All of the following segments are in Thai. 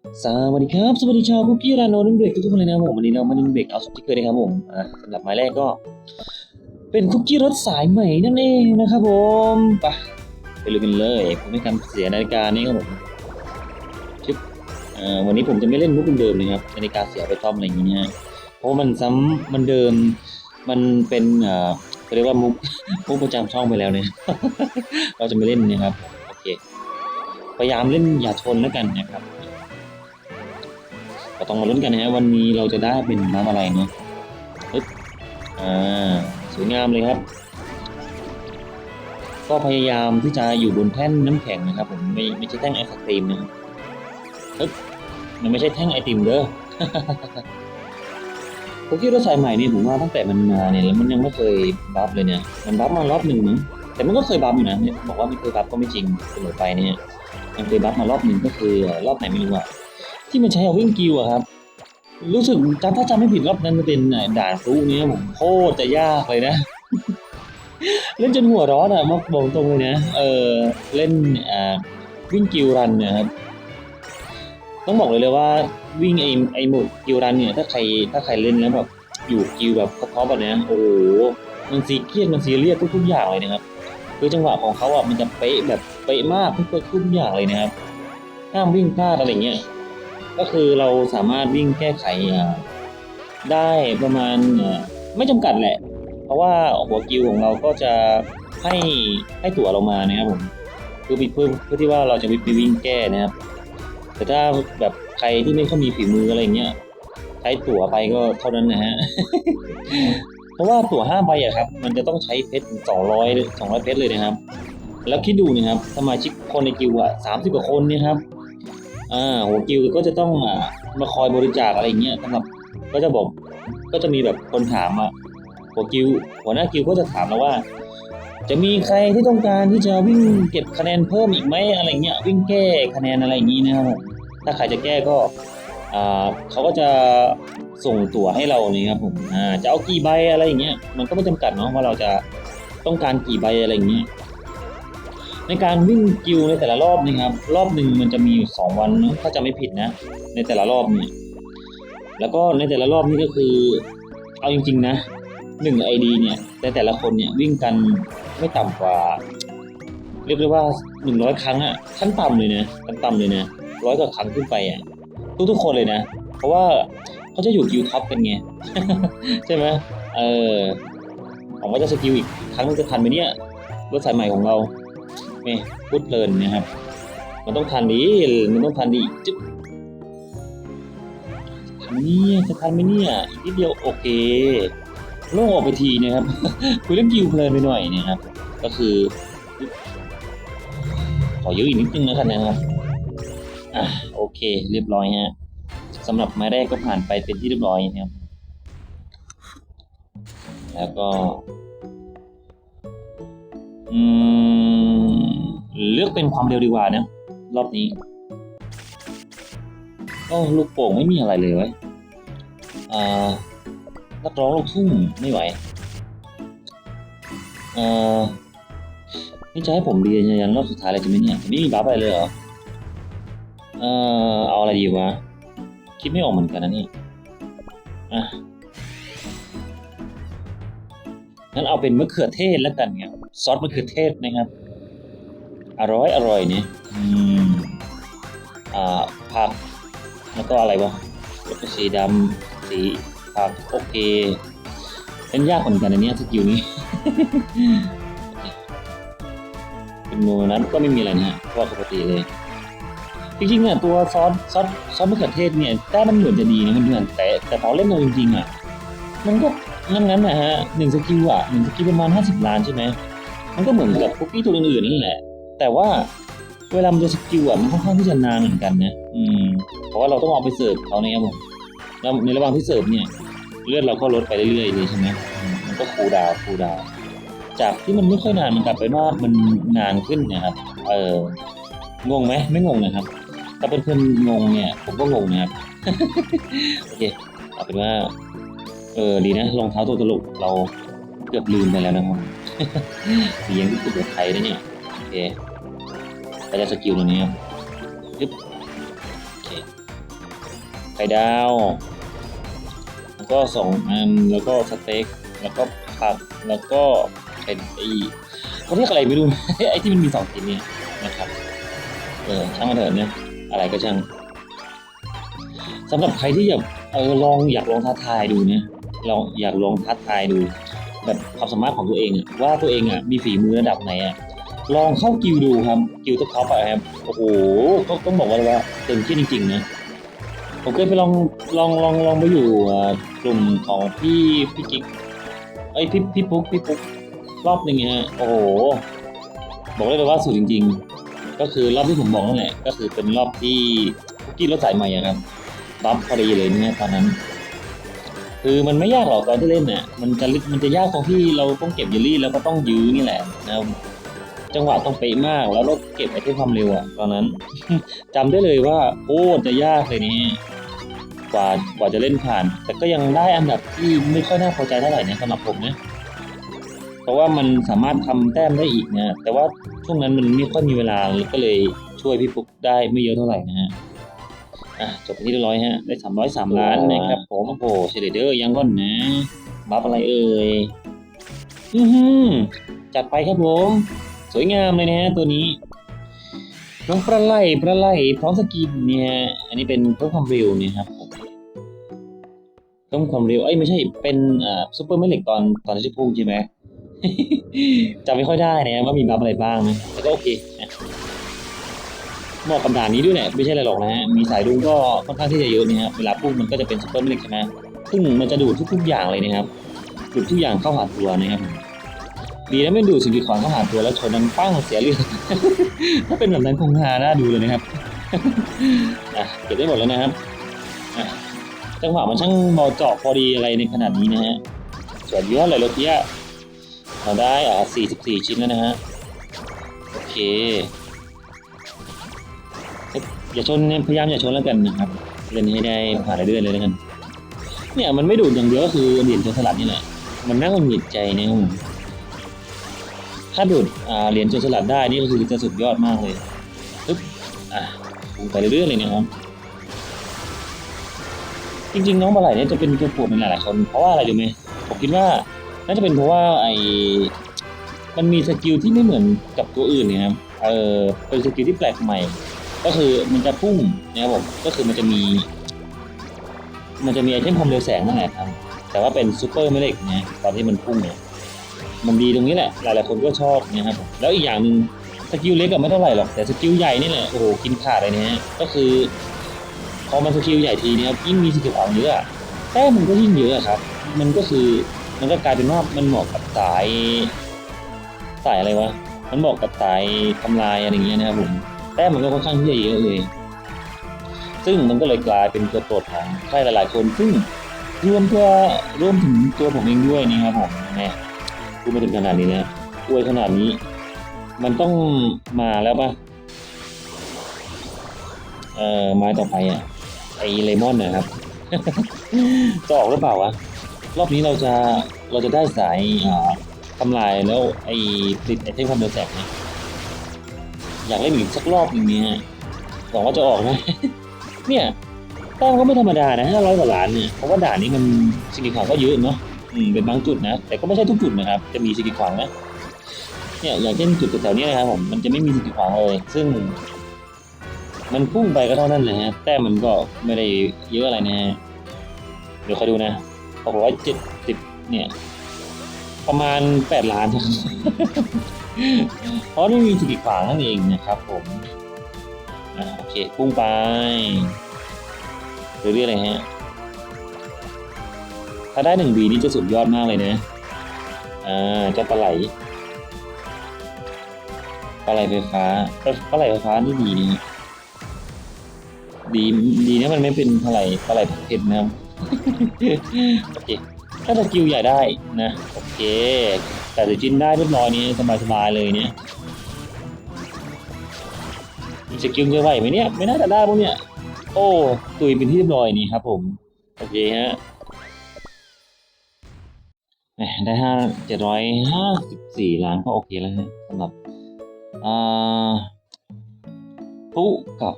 สวัสดีครับ สวัสดีชาวคุกกี้รานโนนุ่งเบรกทุกๆคนเลยนะครับผมวันนี้เรามานุ่งเบรกเอาสติกเกอร์นะครับผมอ่าสำหรับหมายแรกก็ เป็นคุกกี้รสสายใหม่นั่นเองนะครับผมไปไปลุยกันเลยผมไม่ทำเสียนาฬิกานี่ครับผมชึบอ่าวันนี้ผมจะไม่เล่นมุกเดิมๆเลยครับนาฬิกาเสียไปซ่อมอะไรอย่างเงี้ยเพราะมันซ้ำมันเดิมมันเป็นอ่าเขาเรียกว่ามุกมุกประจำช่องไปแล้วเนี่ยเราจะไม่เล่นนะครับโอเคพยายามเล่นอย่าชนแล้วกันนะครับ ก็ต้องมาลุ้นกันนะฮะวันนี้เราจะได้เป็นน้ำอะไรเนาะปึ๊บอ่าสวยงามเลยครับ ก็พยายามที่จะอยู่บนแท่นน้ำแข็งนะครับ ผมไม่ไม่ใช่แท่งไอศครีมนะครับปึ๊บมันไม่ใช่แท่งไอติมเด้อผมคิดว่าสายใหม่นี่ผมว่าตั้งแต่มันมาเนี่ยแล้วมันยังไม่เคยบัฟเลยเนี่ยมันบัฟมารอบหนึ่งมั้งแต่มันก็เคยบัฟอยู่นะเนี่ยบอกว่าไม่เคยบัฟก็ไม่จริงเสมอไปเนี่ยมันเคยบัฟมารอบหนึ่งก็คือรอบไหนไม่รู้อะ ที่มันใช้เอาวิ่งกิวอะครับ รู้สึกจำถ้าจำไม่ผิดรอบนั้นมันเป็นด่านฟลุนี้ผมโคตรจะยากเลยนะ เล่นจนหัวร้อนอะมาบอกตรงเลยนะเออเล่นอ่าวิ่งกิวรันเนี่ยครับต้องบอกเลยเลยว่าวิ่งไอไอหมดกิวรันเนี่ยถ้าใครถ้าใครเล่นแล้วแบบอยู่กิวแบบท็อปๆแบบเนี้ยโอ้โหมันซีเครียดมันซีเรียสทุกๆอย่างเลยนะครับคือจังหวะของเขาอะมันจะเป๊ะแบบเป๊ะมากทุกๆทุกอย่างเลยนะครับห้ามวิ่งพลาดอะไรเงี้ย ก็คือเราสามารถวิ่งแก้ไขได้ประมาณไม่จำกัดแหละ เพราะว่าหัวกิวของเราก็จะให้ให้ตั๋วเรามานะครับผมเพื่อเพื่อเพื่อที่ว่าเราจะไปวิ่งแก้นะครับ แต่ถ้าแบบใครที่ไม่ค่อยมีฝีมืออะไรเงี้ยใช้ตั๋วไปก็เท่านั้นนะฮะเพราะว่าตั๋วห้าใบอะครับ มันจะต้องใช้เพชรสองร้อยสองร้อยเพชรเลยนะครับ แล้วคิดดูนะครับสมาชิกคนในกิวอะสามสิบกว่าคนเนี่ยครับ อ่าหัวกิวก็จะต้องอ่ามาคอยบริจาคอะไรเงี้ยสำหรับก็จะบอกก็จะมีแบบคนถามอะหัวกิวหัวหน้ากิวก็จะถามเราว่า จะมีใครที่ต้องการที่จะวิ่งเก็บคะแนนเพิ่มอีกไหมอะไรเงี้ยวิ่งแก้คะแนนอะไรอย่างงี้นะครับผมถ้าใครจะแก้ก็อ่าเขาก็จะส่งตั๋วให้เรานี่ครับผมอ่าจะเอากี่ใบอะไรอย่างเงี้ยมันก็ไม่จำกัดเนาะว่าเราจะต้องการกี่ใบอะไรอย่างเงี้ย ในการวิ่งกิวในแต่ละรอบนี่ครับ รอบหนึ่งมันจะมีอยู่สองวันเนอะถ้าจะไม่ผิดนะ ในแต่ละรอบเนี่ยแล้วก็ในแต่ละรอบนี่ก็คือ เอาจริง ๆ นะหนึ่งไอดีเนี่ย แต่แต่ละคนเนี่ยวิ่งกันไม่ต่ำกว่า เรียกได้ว่าหนึ่งร้อยครั้งอะขั้นต่ำเลยนะขั้นต่ำเลยนะร้อยกว่าครั้งขึ้นไปอะทุกๆคนเลยนะ เพราะว่าเขาจะอยู่กิวท็อปกันไงใช่ไหมเออผมว่าจะสกิลอีกครั้งนึงจะทันไหมเนี่ยรถสายใหม่ของเรา นี่พูดเพลินนะครับ มันต้องทันดีมันต้องทันดีจึ๊บทันเนี่ยจะทันไหมเนี่ยอีกนิดเดียวโอเคโล่งออกไปทีนะครับ คุยเรื่องกิวเพลินไปหน่อยนะครับ ก็คือ ขอเยอะอีกนิดนึงแล้วกันนะครับอะโอเค เรียบร้อยฮะสำหรับไม้แรกก็ผ่านไปเป็นที่เรียบร้อยนะครับ แล้วก็ อืม ลือกเป็นความเร็วดีกว่านะรอบนี้โอ้ลูกโป่งไม่มีอะไรเลยเว้อ่านักร้องลูกทุ่งไม่ไหวอ่านี่จะให้ผมเรียนยันรอบสุดท้ายเลยจะไหมเนี่ยไม่มีบัฟอะไรเลยเหรอเอ่อเอาอะไรดีวะคิดไม่ออกเหมือนกันนะนี่อะงั้นเอาเป็นมะเขือเทศแล้วกันครับซอสมะเขือเทศนะครับ อร่อยอร่อยเนี่ยอืมอ่าผักแล้วก็อะไรวะแล้วก็สีดำสีผักโอเคเป็นยากเหมือนกันอันเนี้ยสกิลนี้เป็นโมนั้นก็ไม่มีอะไรนะฮะเพราะว่าปกติเลยจริงๆเนี่ยตัวซอสซอสซอสมะเขือเทศเนี่ยได้มันเหมือนจะดีนะมันเหมือนแต่แต่พอเล่นเอาจริงๆอะมันก็งั้นงั้นๆนะฮะหนึ่งสกิลอะหนึ่งสกิลประมาณห้าสิบล้านใช่ไหมมันก็เหมือนกับคุกกี้ตัวอื่นๆนั่นแหละ แต่ว่าเวลามันจะสกิลอะมันค่อนข้างที่จะนานเหมือนกันนะอืมเพราะว่าเราต้องเอาไปเสิร์ฟเขาเนี่ยครับผมแล้วในระหว่างที่เสิร์ฟเนี่ย เลือดเราก็ลดไปเรื่อยๆเลยใช่ไหมมันก็คูดาวคูดาวจากที่มันไม่ค่อยนานมันกลับไปว่ามันนานขึ้นนะครับ เอองงไหมไม่งงนะครับ ถ้าเป็นเพื่อนงงเนี่ย ผมก็งงนะครับโอเคเอาเป็นว่าเออดีนะรองเท้าตัวตลกเราเกือบลืมไปแล้วนะครับเสียงที่สุดในไทยนะเนี่ยโอเค ก็จะสกิลตัวนี้ครับยึบโอเคข่ดาว แล้วก็สองอัน แล้วก็สเต็ก แล้วก็ผัก แล้วก็เป็นไอ้เขาเรียกอะไรไม่รู้ ไอ้ที่มันมีสองชิ้นเนี่ยนะครับ เออช่างมันเถอะเนี่ยอะไรก็ช่างสำหรับใครที่อยากเออลองอยากลองท้าทายดูเนี่ยลองอยากลองท้าทายดู แบบความสามารถของตัวเองว่าตัวเองอะมีฝีมือระดับไหนอะ ลองเข้ากิลดูครับ กิลตัวท็อปอะครับโอ้โหต้องต้องบอกว่าเลยว่าเต็มที่จริงๆนะผมเคยไปลองลองลองลองไปอยู่กลุ่มของพี่พี่กิ๊กเอ้พี่พี่ปุ๊กพี่ปุ๊กรอบหนึ่งฮะโอ้โห บอกได้เลยว่าสุดจริง ๆ ก็คือรอบที่ผมบอกนั่นแหละก็คือเป็นรอบที่คุกกี้รถสายใหม่ครับบัฟพอดีเลยเนี่ยตอนนั้น คือมันไม่ยากหรอกตอนที่เล่นเนี่ยมันจะมันจะยากตรงที่เราต้องเก็บเยลลี่แล้วก็ต้องยื้อนี่แหละนะครับ จังหวะต้องเป๊ะมาก แล้วเราเก็บไอ้ที่ความเร็วอะตอนนั้นจำได้เลยว่าโอ้จะยากเลยนี่กว่ากว่าจะเล่นผ่าน แต่ก็ยังได้อันดับที่ไม่ค่อยน่าพอใจเท่าไหร่นะสำหรับผมนะเพราะว่ามันสามารถทำแต้มได้อีกนะแต่ว่าช่วงนั้นมันไม่ค่อยมีเวลาก็เลยช่วยพี่ฟุกได้ไม่เยอะเท่าไหร่นะฮะอะจบไปที่เรียบร้อยฮะได้สามร้อยสามล้านนะครับผมโอ้โหเฉลเดอร์ยังก่อนนะบัฟอะไรเอ่ยอือหือจัดไปครับผม สวยงามเลยนะฮะตัวนี้น้องปลาไหลปลาไหลพร้อมสกินเนี่ยอันนี้เป็นเพิ่มความเร็วเนี่ยครับเพิ่มความเร็วเอ้ยไม่ใช่เป็นอ่าซูเปอร์แมเล็กตอนตอนที่พุ่งใช่ไหมจำไม่ค่อยได้นะว่ามีบัฟอะไรบ้างนะแต่ก็โอเคเหมาะกับด่านนี้ด้วยแหละไม่ใช่อะไรหรอกนะฮะมีสายดุงก็ค่อนข้างที่จะเยอะนะครับเวลาพุ่งมันก็จะเป็นซูเปอร์แมเล็กใช่ไหมซึ่งมันจะดูดทุกๆอย่างเลยนะครับดูดทุกอย่างเข้าหาตัวนะครับ ดีนะไม่ดูดสิ่งกีดขวางเข้าหาตัวแล้วชนนั้นปั้งเสียเลือดถ้าเป็นแบบนั้นคงฮาน่าดูเลยนะครับอะเก็บได้หมดแล้วนะครับอะจังหวะมันช่างเหมาเจาะพอดีอะไรในขนาดนี้นะฮะสวยเยอะเลยรถเนี้ยเราได้อะ44 ชิ้นแล้วนะฮะโอเคอย่าชนพยายามอย่าชนแล้วกันนะครับเล่นให้ได้ผ่านเรื่อยๆเลยแล้วกันเนี่ยมันไม่ดูดอย่างเดียวก็คือเหรียญโจรสลัดนี่แหละมันน่าหงุดหงิดใจนะครับ ถ้าดูดเหรียญจรสลัดได้นี่ก็คือจะสุดยอดมากเลยปึ๊บอะปูไปเรื่อยๆเลยนะครับจริงๆน้องปลาไหลเนี่ยจะเป็นตัวปวดเป็นหลายๆคน เพราะว่าอะไรรู้ไหมผมคิดว่าน่าจะเป็นเพราะว่าไอ้มันมีสกิลที่ไม่เหมือนกับตัวอื่นเนะครับเออเป็นสกิลที่แปลกใหม่ ก็คือมันจะพุ่งนะครับผมก็คือมันจะมี มันจะมีไอเทมความเร็วแสงนั่นแหละครับแต่ว่าเป็นซูเปอร์แมเล็กนะตอนที่มันพุ่งเนี่ย มันดีตรงนี้แหละ หลายๆคนก็ชอบนะครับผมแล้วอีกอย่างหนึ่งสกิลเล็กก็ไม่เท่าไหร่หรอก แต่สกิลใหญ่นี่แหละ โอ้โห กินขาดเลยนะฮะ ก็คือพอมันสกิลใหญ่ทีเนี้ยยิ่งมีสกิลของเยอะแต้มมันก็ยิ่งเยอะครับ มันก็คือ มันก็กลายเป็นว่ามันเหมาะกับสาย สายอะไรวะ มันเหมาะกับสายทำลายอะไรอย่างเงี้ยนะครับผม แต้มมันก็ค่อนข้างที่จะเยอะเลย ซึ่งมันก็เลยกลายเป็นตัวโปรดของใครหลาย ๆ คน ซึ่งรวมตัวรวมถึงตัวผมเองด้วยนี่ครับผมแหม พูดมาถึงขนาดนี้นะอวยขนาดนี้ มันต้องมาแล้วปะเอ่อไม้ต่อไปอะไอเลมอนนะครับจะออกหรือเปล่าวะรอบนี้เราจะเราจะได้สายอ่าทำลายแล้วไอติดไอเทมความเร็วแสงนะอยากเล่นอีกสักรอบหนึงเนี่ยหวังว่าจะออกนะ เนี่ยแต้มก็ไม่ธรรมดานะห้าร้อยกว่าล้านเนี่ยเพราะว่าด่านนี้มันสิ่งกีดขวางก็เยอะเนาะ อืมเป็นบางจุดนะ แต่ก็ไม่ใช่ทุกจุดนะครับ จะมีสิ่งกีดขวางนะเนี่ยอย่างเช่นจุดแถวๆนี้นะครับผมมันจะไม่มีสิ่งกีดขวางเลย ซึ่ง มันพุ่งไปก็เท่านั้นเลยฮะแต่มันก็ไม่ได้เยอะอะไรนะฮะเดี๋ยวคอยดูนะหกร้อยเจ็ดสิบเนี่ย ประมาณแปดล้าน เพราะไม่มีสิ่งกีดขวางนั่นเองนะครับ ผมอ่าโอเค พุ่งไปเรื่อยๆเลยฮะ ถ้าได้หนึ่งบีนี่จะสุดยอดมากเลยนะ อ่าเจ้าปลาไหล ปลาไหลไฟฟ้า ปลาไหลไฟฟ้านี่ดีนะดีดีนะมันไม่เป็นปลาไหลปลาไหลเผ็ดนะครับโอเคถ้าสกิลใหญ่ได้นะ โอเค แต่จะจินได้เรียบร้อยนี้สบายๆเลยเนี่ยมีสกิลจะไหวไหมเนี่ย ไม่น่าจะได้พวกเนี่ย โอ้ ตุยเป็นที่เรียบร้อยนี่ครับผม โอเคฮะ ได้ห้าเจ็ดร้อยห้าสิบสี่ล้านก็โอเคแล้วฮะสำหรับปุ๊กับ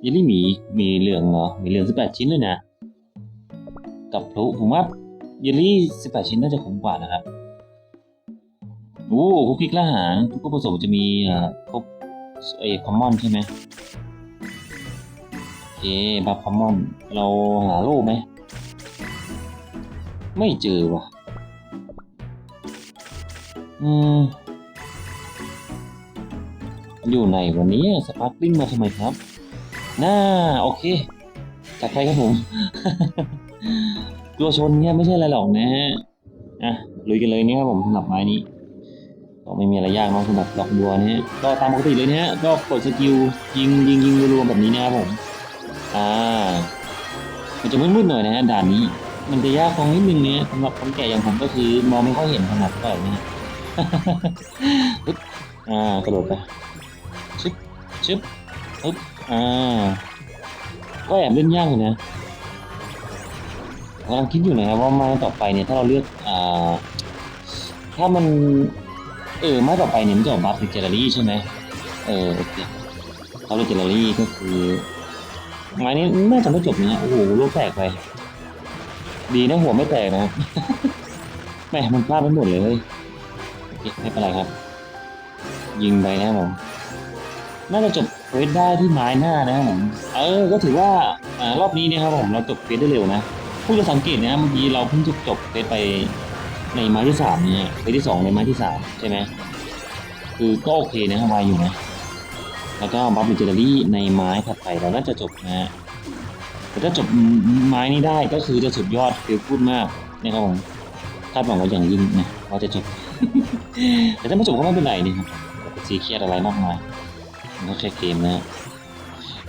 เยลลี่หมีมีเหลืองเหรอมีเหลืองสิบแปดชิ้นเลยนะ กับพลุผมว่าเยลลี่สิบแปดชิ้นน่าจะคุ้มกว่านะครับโอ้คุกกิ๊กละหางทุกผสมจะมีอ่าครบเอคอมมอนใช่ไหมโอเคบัฟคอมมอนเราหาโล่ไหม ไม่เจอว่ะ อืมอยู่ไหนวันนี้สปาร์คลิงมาทำไมครับน่าโอเคจัดไปครับผมตัวชนเนี่ยไม่ใช่อะไรหรอกนะฮะอะลุยกันเลยนี่ครับผมสำหรับไม้นี้ก็ไม่มีอะไรยากเนอะสำหรับดอกบัวนะฮะก็ตามปกติเลยนะฮะก็กดสกิลยิงยิงยิงรวๆแบบนี้นะครับผมอ่ามันจะมืดๆหน่อยนะฮะด่านนี้ มันจะยากตรงนิดนึงเนี่ยสำหรับคนแก่อย่างผมก็คือมองไม่ค่อยเห็นถนัดเท่าไหร่นะฮะ ปึ๊บอ่ากระโดดไปชึบชึบปึ๊บอ่าก็แอบเล่นยากอยู่นะกำลังคิดอยู่นะครับว่าไม้ต่อไปเนี่ยถ้าเราเลือกอ่าถ้ามันเออไม้ต่อไปเนี่ยมันจะออกบัฟเป็นเจลลี่ใช่ไหมเออโอเคเขาเรียกเจลลี่ก็คือไม้นี้น่าจะไม่จบนะโอ้โหลูกแตกไป ดีนะหัวไม่แตกนะแหม่มันพลาดไปหมดเลย ไม่เป็นไรครับ ยิงไปนะครับผม น่าจะจบเควสได้ที่ไม้หน้านะครับผม เออ ก็ถือว่าอ่ารอบนี้เนะครับผมเราจบเควสได้เร็วนะผู้จะสังเกตนะเมื่อกี้เราเพิ่งจบจบเควสไปในไม้ที่สามเนี่ยเควสที่สองในไม้ที่สามใช่ไหมคือก็โอเคนะครับไวอยู่นะ แล้วก็บัฟบิเจอรี่ในไม้ถัดไปเราน่าจะจบนะฮะแต่ถ้าจบไม้นี้ได้ก็คือจะสุดยอดคือพูดมากนะครับผมคาดหวังว่าอย่างยิ่งนะว่าจะจบ แต่ถ้าไม่จบก็ไม่เป็นไรนี่ครับซีเครียดอะไรมากมายมันก็แค่เกมนะ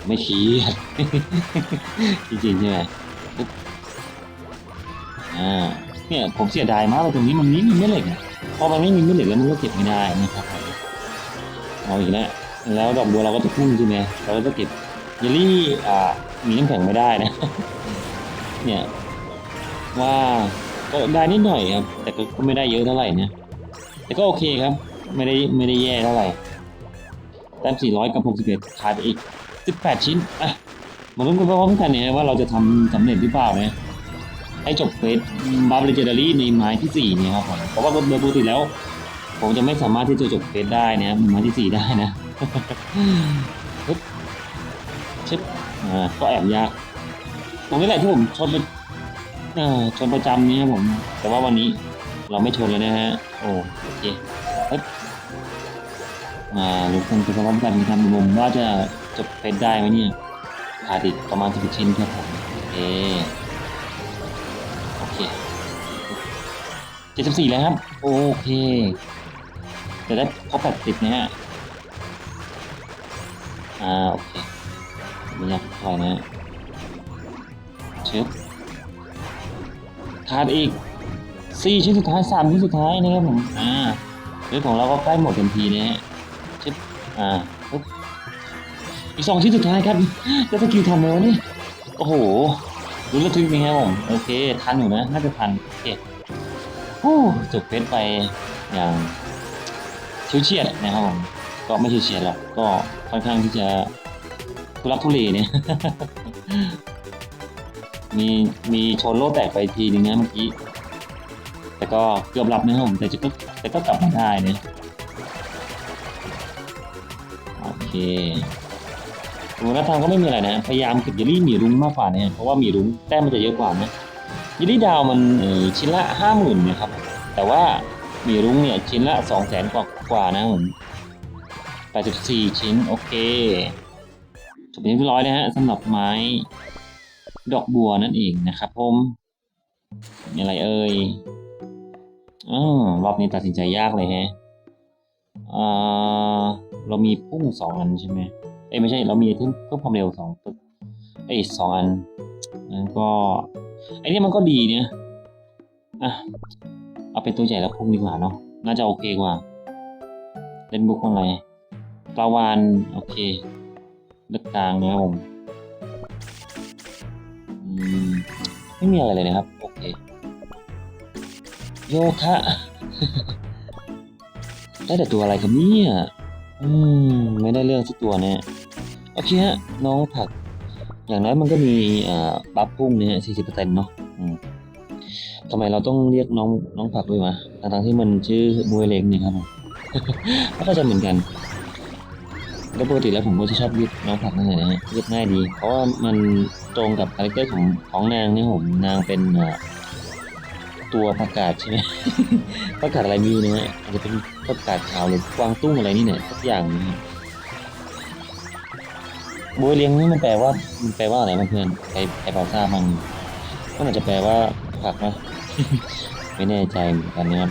ไม่เครียดจริงๆใช่ไหมอ่าเนี่ยผมเสียดายมากเลยตรงนี้มันไม่มีแม่เหล็กอะพอมันไม่มีแม่เหล็กแล้วมันก็เก็บไม่ได้นะครับเอาอีกแล้วแล้วดอกบัวเราก็จะพุ่งใช่ไหมเราก็จะเก็บเยลลี่อ่ามีน้ำแข็งไม่ได้นะ เนี่ยว่าก็ได้นิดหน่อยครับ แต่ก็ไม่ได้เยอะเท่าไหร่นะ แต่ก็โอเคครับ ไม่ได้ไม่ได้แย่เท่าไหร่แต้ม400 กับ 61ขาดไปอีก 18 ชิ้นอะมาลุ้นกันพร้อมกันเนี่ยว่าเราจะทำสำเร็จหรือเปล่านะให้จบเฟสบัฟเลเจนดารี่ในไม้ที่ 4 เนี่ยครับผมเพราะว่าโดยปกติแล้ว ผมจะไม่สามารถที่จะจบเฟสได้นะครับไม้ที่ 4 ได้นะปึ๊บชึบอ่าก็แอบยากตรงนี้แหละที่ผมชนเป็นอ่าชนประจำเนี่ยครับผม แต่ว่าวันนี้ เราไม่ชนเลยนะฮะ โอ้เคปึ๊บมาลุ้นกันไปพร้อมกันทำมุมว่าจะจบเฟสได้ไหมเนี่ยขาดอีกประมาณสิบชิ้นครับผมโอเคโอเคเจ็ดสิบสี่แล้วครับ โอเค จะได้ครบแปดสิบนะฮะ อ่า โอเคไม่ยากเท่าไหร่นะฮะเชิบขาดอีก สี่ชิ้นสุดท้ายสามชิ้นสุดท้ายนะครับผมอ่าเรื่องของเราก็ใกล้หมดเต็มทีนะฮะชิบอ่าปุ๊บอีกสองชิ้นสุดท้ายครับจะสกิลทันไหมวะนี่โอ้โหรุ้นระทึกนะครับผมโอเคทันอยู่นะน่าจะทันโอเคโอ้จบเพชรไปอย่างชิวเฉียดนะครับผมก็ไม่ชิวเฉียดหรอกก็ค่อนข้างที่จะทุลักทุเลเนี่ยมีมีชนโลแตกไปทีนึงนะเมื่อกี้ แต่ก็เกือบรับนะครับผมแต่จะก็แต่ก็กลับมาได้นี่โอเคหัวหน้าทางก็ไม่มีอะไรนะ พยายามเก็บเยลลี่หมีรุ้งมากกว่านี่เพราะว่าหมีรุ้งแต้มมันจะเยอะกว่านะเยลลี่ดาวมันชิ้นละห้าหมื่นนะครับ แต่ว่าหมีรุ้งเนี่ยชิ้นละสองแสนกว่ากว่านะผมแปดสิบสี่ชิ้นโอเคจบเป็นที่เรียบร้อยนะฮะสำหรับไม้ดอกบัวนั่นเองนะครับผมมีอะไรเอ่ย อรอบนี้ตัดสินใจยากเลยแฮะอ่าเรามีพุ่งสองอันใช่ไหมเอ้ยไม่ใช่เรามีเพิ่มเพิ่มความเร็วสองปึ๊บเอ้ยสองอันแล้วก็ไอ้นี่มันก็ดีเนี่ยอะเอาเป็นตัวใหญ่แล้วพุ่งดีกว่าเนาะน่าจะโอเคกว่าเล่นบุกอะไรปลาวานโอเคเลือกกลางนะครับผมไม่มีอะไรเลยนะครับ โอเคโยคะได้แต่ตัวอะไรครับเนี่ยอืมไม่ได้เรื่องสักตัวเนี่ยโอเคฮะน้องผัก อย่างน้อยมันก็มีเอ่อบัฟพุ่งเนี่ยสี่สิบเปอร์เซ็นต์เนาะอืมทำไมเราต้องเรียกน้องน้องผักด้วยวะทั้งๆที่มันชื่อมวยเล็กนี่ครับผมก็เข้าใจเหมือนกันแล้วปกติแล้วผมก็จะชอบเรียกน้องผักนั่นแหละนะฮะเรียกง่ายดี เพราะว่ามันตรงกับคาแรคเตอร์ของของนางเนี่ยผมนางเป็นเอ่อ ตัวประกาศใช่ไหมประกาศอะไรไมีนะฮะอาจจะเป็นประกาศข่าวหรือกวางตุ้งอะไรนี่เนี่ยสักอย่างนะฮะบัวเลี้ยงนี่มันแปลว่ามันแปลว่าอะไรบ้างเพื่อนใครใครพอทราบมั้งก็อาจจะแปลว่าผักนะไม่แน่ใจเหมือนกันนะครับ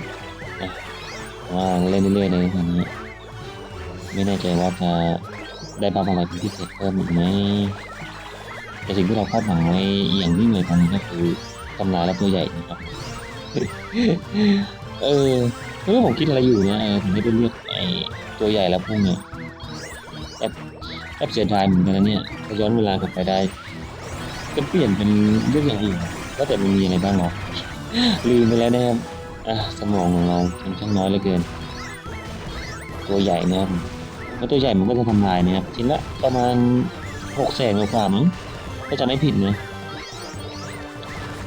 นะว่าเล่นเรื่อยๆเลยตอนนี้ไม่แน่ใจว่าจะได้บัฟอะไรเป็นพิเศษเพิ่มอีกไหมแต่สิ่งที่เราคาดหวังไว้อย่างยิ่งเลยตอนนี้ก็คือตำราและตัวใหญ่นะครับ เออไม่รู้ผมคิดอะไรอยู่เนี่ยเออผมไม่ได้เลือกไอ้ตัวใหญ่แล้วพวกเนี่ยแอบเสียดายเหมือนกันนะเนี่ยถ้าย้อนเวลากลับไปได้ก็เปลี่ยนเป็นเรื่องอย่างอื่นก็แต่มันมีอะไรบ้างเนาะลืมไปแล้วนะครับอะสมองของเรามันช่างน้อยเหลือเกิน ตัวใหญ่นะครับแล้วตัวใหญ่มันก็จะทำลายนะครับชิ้นละประมาณหกแสนกว่ามั้งก็จะไม่ผิดนะ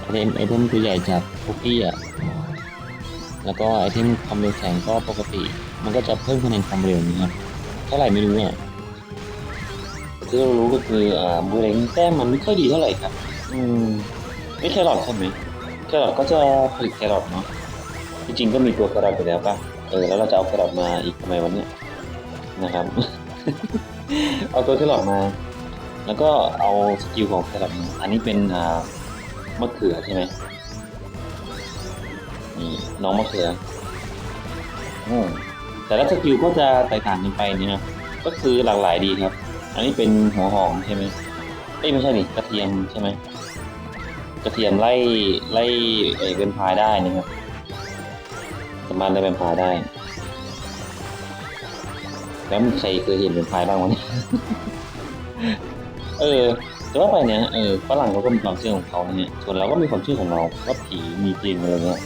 ไอเทมไอเทมตัวใหญ่จากคุกกี้อะแล้วก็ไอเทมความเร็วแสงก็ปกติ มันก็จะเพิ่มคะแนนความเร็วนะครับเท่าไหร่ไม่รู้อะที่เรารู้ก็คืออ่าบูเรงแต้มมันไม่ค่อยดีเท่าไหร่ครับ อืมไม่แครอทใช่ไหมแครอทก็จะผลิตแครอทเนาะจริงๆก็มีตัวแครอทอยู่แล้วป่ะเออแล้วเราจะเอาแครอทมาอีกทำไมวันเนี้ยนะครับ เอาตัวแครอทมา แล้วก็เอาสกิลของแครอทมาอันนี้เป็นอ่า มะเขือใช่ไหมนี่น้องมะเขืออืมแต่ละสกิลก็จะแตกต่างกันไปนี่นะก็คือหลากหลายดีครับ อันนี้เป็นหัวหอมใช่ไหมเอ้ยไม่ใช่นี่กระเทียมใช่ไหมกระเทียมไล่ไล่ไอ้เป็นพายได้นะครับสามารถไล่เป็นพายได้แล้วใครเคยเห็นเป็นพายบ้างวะเนี่ยเออ แต่ว่าไปเนี่ยเออฝรั่งเขาก็มีความเชื่อของเขาเนะฮะส่วนเราก็มีความเชื่อของเราว่าผีมีจริงอะไรเงี้ย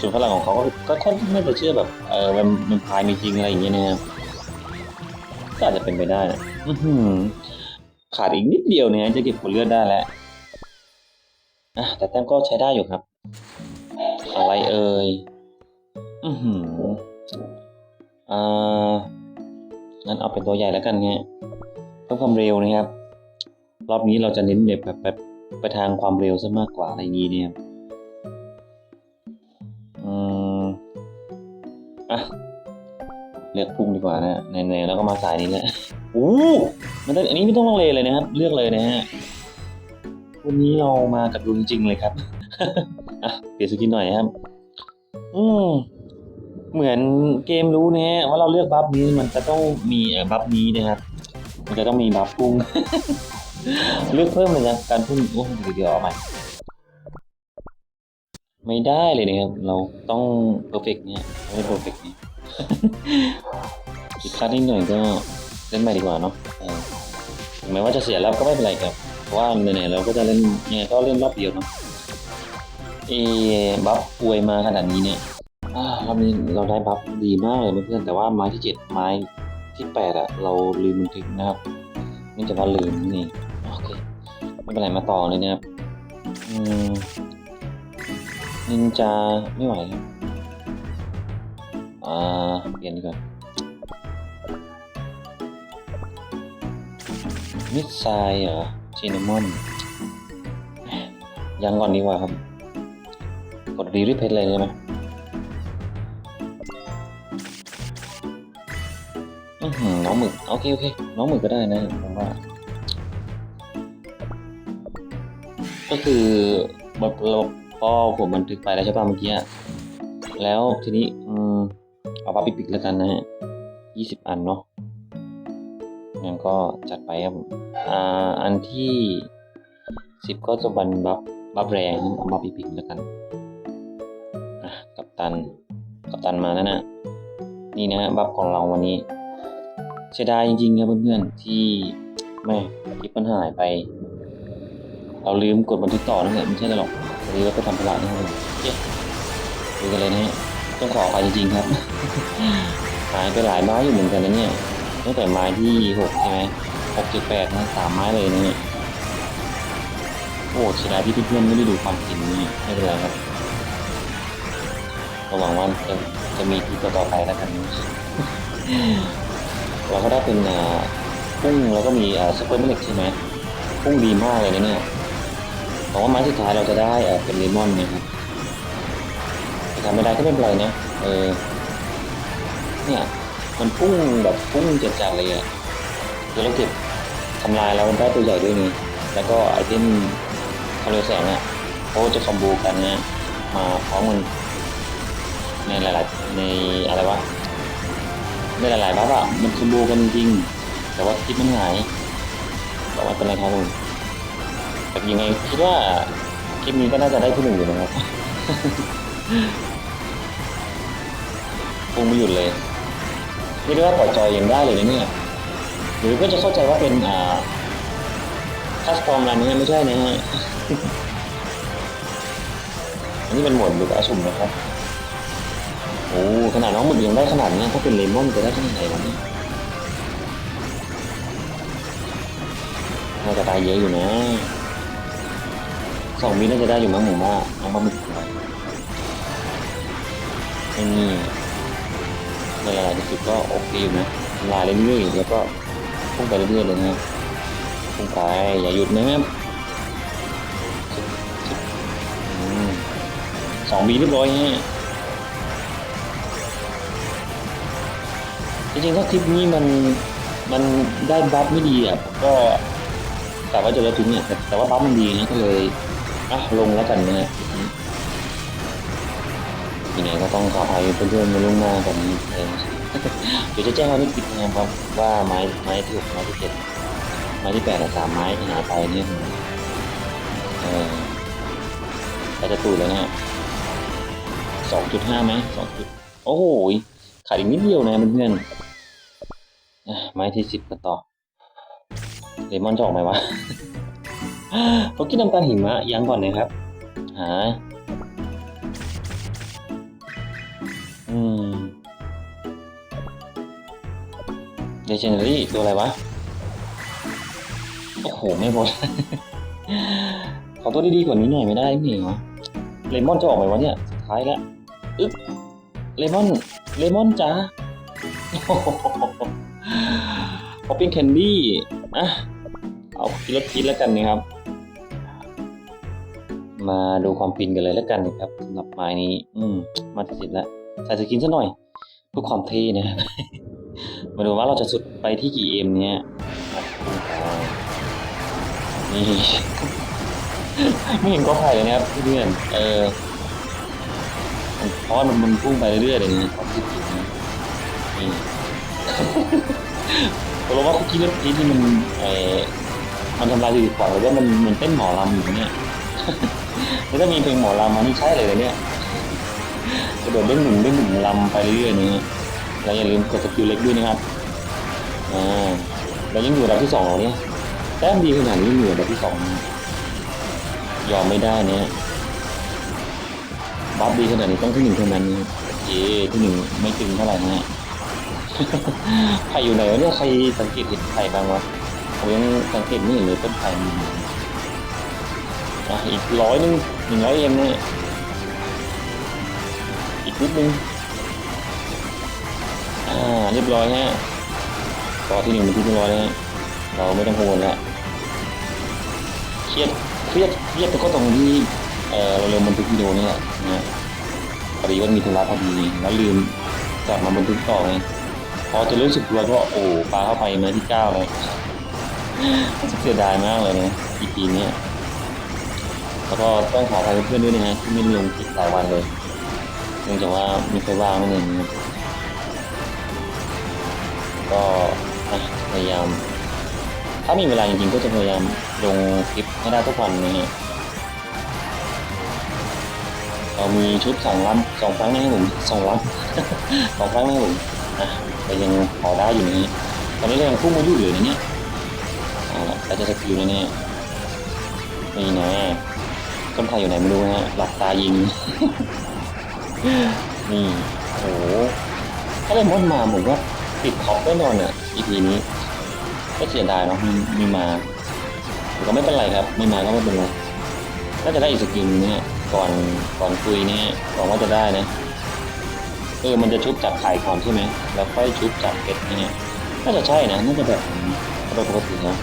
ส่วนฝรั่งของเขาก็ก็ค่อนข้างจะเชื่อแบบเออมันมันพายมีจริงอะไรอย่างเงี้ยนะครับก็อาจจะเป็นไปได้นะอื้อหือขาดอีกนิดเดียวเนี่ยจะเก็บผลเลือดได้แล้วอะแต่แต้มก็ใช้ได้อยู่ครับ อะไรเอ่ยอือหืออ่างั้นเอาเป็นตัวใหญ่แล้วกันเงี้ยเพิ่มความเร็วนะครับ รอบนี้เราจะเน้นแบบแบบไปทางความเร็วซะมากกว่าอะไรอย่างงี้เนี่ยอืมอะเลือกพุ่งดีกว่านะไหนๆแล้วก็มาสายนี้แหละโอ้มันอันนี้ไม่ต้องลังเลเลยนะครับ เลือกเลยนะฮะวันนี้เรามากับดวงจริงเลยครับอะเปลี่ยนสกินหน่อยครับ อืมเหมือนเกมรู้นะฮะว่าเราเลือกบัฟนี้มันจะต้องมีเอ่อบัฟนี้นะครับ มันจะต้องมีบัฟพุ่ง เลือกเพิ่มเลยนะการพุ่งโอ้เดี๋ยวเอาใหม่ไม่ได้เลยนะครับ เราต้องเพอร์เฟกเนี่ยไม่เพอร์เฟกเนี่ยผิดพลาดนิดหน่อยก็เล่นใหม่ดีกว่าเนาะถึงแม้ว่าจะเสียแล้วก็ไม่เป็นไรครับ เพราะว่าไหนๆเราก็จะเล่นยังไงก็เล่นรอบเดียวเนาะเอบัฟอวยมาขนาดนี้เนี่ยรอบนี้เราได้บัฟดีมากเลยเพื่อนๆแต่ว่าไม้ที่เจ็ดไม้ที่แปดอะเราลืมมันถึงนะครับเนื่องจากว่าลืมนี่ ไม่เป็นไรมาต่อเลยนะครับอืมนินจาไม่ไหวแล้วอ่าเปลี่ยนดีกว่ามิดไซเหรอชินนามอนยังก่อนดีกว่าครับ กดรีริเพชเลยใช่ไหมอือหือน้องหมึก โอเค โอเค น้องหมึกก็ได้นะผมว่า ก็คือบบเราพอผมบันทึกไปแล้วใช่ป่ะเมื่อกี้แล้วทีนี้อืมเอาปั๊บปิดๆแล้วกันนะฮะยี่สิบอันเนาะงั้นก็จัดไปครับอ่าอันที่สิบก็จะบันบัฟบัฟแรงเอามาปิดๆแล้วกันอะกับตันกับตันมาแล้วนะนี่นะฮะบัฟของเราวันนี้เสียดายจริงๆครับเพื่อนๆที่แม่คลิปมันหายไป เราลืมกดบันทึกต่อนั่นแหละไม่ใช่หรอกวันนี้เราไปทำตลาดนี่เลยเย้ดูกันเลยนะฮะต้องขออภัยจริงๆครับ หายไปหลายไม้อยู่เหมือนกันนะเนี่ยตั้งแต่ไม้ที่หกใช่ไหมหกเจ็ดแปดนะสามไม้เลยนะเนี่ยโอ้เสียดายที่เพื่อนๆไม่ได้ดูความจริงนี่ไม่เป็นไรครับก็หวังว่าจะจะมีที่ต่อไปแล้วกันเราก็ได้เป็นอ่าพุ่งแล้วก็มีอ่าซุปเปอร์เมล็กใช่ไหมพุ่งดีมากเลยนะเนี่ย หวังว่าไม้สุดท้ายเราจะได้เออเป็นเลมอนนะครับแต่ทำไม่ได้ก็ไม่เป็นไรนะเออเนี่ยมันพุ่งแบบพุ่งจัดๆเลยอะคือเราเก็บทำลายแล้วมันได้ตัวใหญ่ด้วยนี่แล้วก็ไอเทมคาร์แสงอะเขาจะคอมโบกันนะมาพร้อมกันในหลายๆในอะไรวะในหลายๆบัฟอะมันคอมโบกันจริง แต่ว่าคลิปมันหายบอกว่าเป็นไรครับผม แต่ยังไงคิดว่าคลิปนี้ก็น่าจะได้ที่หนึ่งอยู่นะครับพุ่งไม่หยุดเลยเรียกได้ว่าปล่อยจอยยังได้เลยนะเนี่ยหรือก็จะเข้าใจว่าเป็นอ่าคัสตอมอะไรนี้ไม่ใช่นะฮะอันนี้เป็นหมดหรืออาสุ่มนะครับโอ้ขนาดน้องหมึกยังได้ขนาดนี้ถ้าเป็นเลมอนจะได้ขนาดไหนวะเนี่ยน่าจะได้เยอะอยู่นะ สองมิน่าจะได้อยู่มั้งผมว่าน้องปลาหมึกอะไรนี่ในหลายๆจุดก็โอเคอยู่นะลายเรื่อยๆแล้วก็พุ่งไปเรื่อยๆเลยนะพุ่งไปอย่าหยุดนะครับสองบีเรียบร้อยฮะจริงๆถ้าคลิปนี้มันมันได้บัฟไม่ดีอะผมก็กะว่าจะลดทิ้งเนี่ยแต่ว่าบัฟมันดีนะก็เลย อะลงแล้วกันนะฮะยังไงก็ต้องขออภัยเพื่อนๆมาล่วงหน้ากันเองเดี๋ยวจะแจ้งว่านี่ผิดนะครับว่าไม้ไม้ที่หกไม้ที่เจ็ดไม้ที่แปดอะสามไม้หายไปเนี่ยเออแต่จะตูดแล้วนะสองจุดห้าไหมสองจุดโอ้โหขาดอีกนิดเดียวนะเพื่อนๆอะไม้ที่สิบกันต่อเลมอนจะออกไหมวะ เขากินน้ำตาลหิมะยังก่อนนะครับ หา อืมเดเจเนอรี่ตัวอะไรวะ โอ้โห ไม่พ้นขอตัวดีๆกว่านี้หน่อยไม่ได้ไหมวะเลมอนจะออกไหมวะเนี่ย สุดท้ายแล้วอึ๊บเลมอน เลมอนจ้าพอปิ้งแคนดี้อะเอาพิรสพิษแล้วกันนะครับ มาดูความฟินกันเลยแล้วกันนะครับสำหรับไม้นี้ อืม มาที่สิบแล้วใส่สกินซะหน่อยเพื่อความเท่นะครับ มาดูว่าเราจะสุดไปที่กี่เอ็มเนี่ยนี่ไม่เห็นก็ไผ่เลยนะครับเพื่อนเออเพราะมันมันพุ่งไปเรื่อยๆเลยนะความคิดจริงนะนี่ตกลงว่าคุกกี้เล็บพีที่มันเออมันทำลายสถิติกว่าหรือว่ามันมันเต้นหมอลำอยู่เนี่ย แล้วถ้ามีเพลงหมอลำมานี่ใช่เลยนะเนี่ยกระโดดเด้งหนึ่งเด้งหนึ่งลำไปเรื่อยๆนี่แล้วอย่าลืมกดสกิลเล็กด้วยนะครับอ่าเรายังอยู่อันดับที่สองเรอเนี่ยแต้มดีขนาดนี้ยังอยู่อันดับที่สองยอมไม่ได้เนี่ยบัฟดีขนาดนี้ต้องที่หนึ่งเท่านั้นเย่ที่หนึ่งไม่ตึงเท่าไหร่นะฮะไข่อยู่ไหนวะเนี่ยใครสังเกตเห็นไข่บ้างวะผมยังสังเกตไม่เห็นเลยต้นไข่มี อะอีกร้อยหนึงหนึ่งร้อยเอ็มเนี่ยอีกนิดนึงอ่าเรียบร้อยฮะต่อที่หนึ่งเป็นที่เรียบร้อยแล้วฮะเราไม่ต้องกังวลแล้วเครียดเครียดเครียดแต่ก็ตรงที่เออเราลืมบันทึกวิดีโอนี่แหละนะพอดีว่ามีธุระพอดีแล้วลืมกลับมาบันทึกต่อไงพอจะรู้สึกตัวก็โอ้ปลาเข้าไปเมื่อที่เก้าเลยเสียดายมากเลยนะ EP เนี้ย แล้วก็ต้องขออภัยเพื่อนด้วยนะฮะที่ไม่ลงคลิปหลายวันเลยเนื่องจากว่าไม่เคอยว่างนั่นเองก็พยายาม ถ้ามีเวลาจริงๆก็จะพยายามลงคลิปให้ได้ทุกวันนะฮะเรามีชุดสองล้ำสองครั้งนะครับผมสองล้ำสองครั้งนะครับผมอะแต่ยังพอได้อยู่นะฮะตอนนี้เรายังพุ่งมาอยู่เลยนะเนี่ยเอาละเราจะสกิลนะเนี่ยนี่นะ ต้นไผ่อยู่ไหนไม่รู้นะฮะหลับตายิง นี่โอ้โหถ้าเล่นมดมาผมว่าติดท็อปแน่นอนอะ EP นี้ ก็เสียดายเนาะม่ไม่มาแต่ก็ไม่เป็นไรครับไม่มาก็ไม่เป็นไรน่าจะได้อีกสกินเนี่ยก่อนก่อนคุยเนี่ยหวังว่าจะได้นะเออมันจะชุบจากไข่ก่อนใช่ไหมแล้วค่อยชุบจากเพชรเนี่ยน่าจะใช่นะน่าจะแบบนี้โดยปกตินะ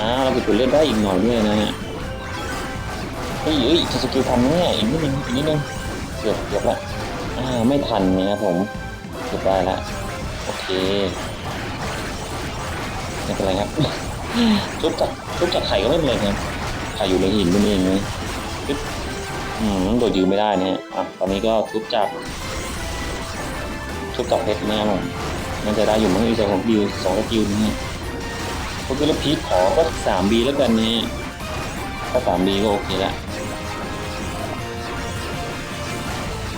อ่าเราเก็บผลเลือดได้อีกหน่อยด้วยนะฮะ เฮ้ยเอ้ยสกิลทันเนี่ยอีกนิดนึงอีกนิดนึงเกือบเกือบละอ่าไม่ทันนะครับผมเกือบได้ละโอเคไม่เป็นไรครับชุบจากชุบจากไข่ก็ไม่เป็นไรครับไข่อยู่ในหินนั่นเองนะปึ๊บอืมโดดยืนไม่ได้นะฮะอะตอนนี้ก็ชุบจากชุบจากเพชรนะครับผมมันจะได้อยู่มั้งอีกสองบิวสองสกิลนะฮะโอเคแล้พีทขอก็สามบีแล้วกันนี่ถ้าสามบีก็โอเคละ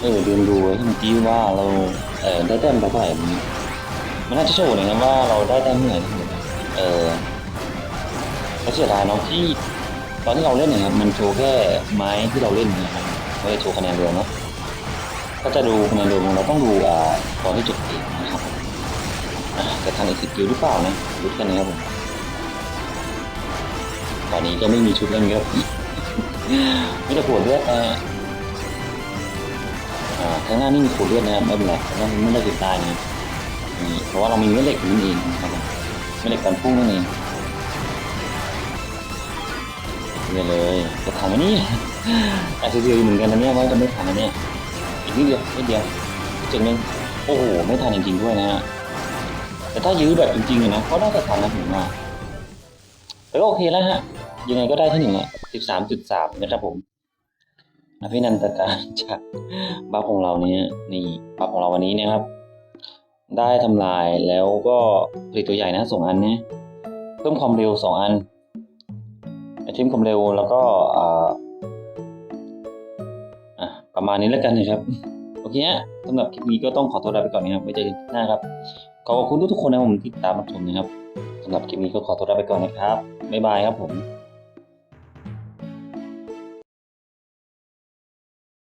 เออลืมดูไว้เมื่อกี้ว่าเราเออได้แต้มเท่าไหร่มันน่าจะโชว์นะครับว่าเราได้แต้มเท่าไหร่เออแล้วเสียดายเนาะที่ตอนที่เราเล่นเนี่ยครับมันโชว์แค่ไม้ที่เราเล่นนะครับไม่ได้โชว์คะแนนรวมเนาะถ้าจะดูคะแนนรวมเราต้องดูอ่าตอนที่จบเกมนะครับจะทันอีกสกิลหรือเปล่านะรู้กันนะครับผมตอนนี้ก็ไม่มีชุดเล่นครับไม่ได้ปวดเลือดนะฮะอ่า ข้างหน้านี่มีขวดเลือดนะครับไม่เป็นไรข้างหน้าไม่ได้ติดตายนี่เพราะว่าเรามีแม่เหล็กนั่นเองนะครับผมไม่ได้การพุ่งนั่นเองเนี่ยเลยจะทำอันนี้อาจจะเดียวเหมือนกันนะเนี่ยว่าจะไม่ทันนะเนี่ยอีกนิดเดียวนิดเดียวจุดหนึงโอ้โหไม่ทันจริงๆด้วยนะฮะแต่ถ้ายื้อแบบจริงๆอะนะก็น่าจะทันนะผมว่าแต่ก็โอเคแล้วฮะยังไงก็ได้ที่หนึ่งอะสิบสามจุดสามนะครับผม อภินันตการจากบัฟของเราเนี่ยนี่บัฟของเราวันนี้นะครับ ได้ทำลายแล้วก็ผลิตตัวใหญ่นะสองอันเนะเพิ่มความเร็วสองอันไอเทมความเร็วแล้วก็อ่าประมาณนี้แล้วกันนะครับโอเคฮะสำหรับคลิปนี้ก็ต้องขอตัวลาไปก่อนนะครับไว้เจอกันคลิปหน้าครับขอบคุณทุกๆคนนะผมที่ติดตามรับชมนะครับสำหรับคลิปนี้ก็ขอตัวลาไปก่อนนะครับบ๊ายบายครับผม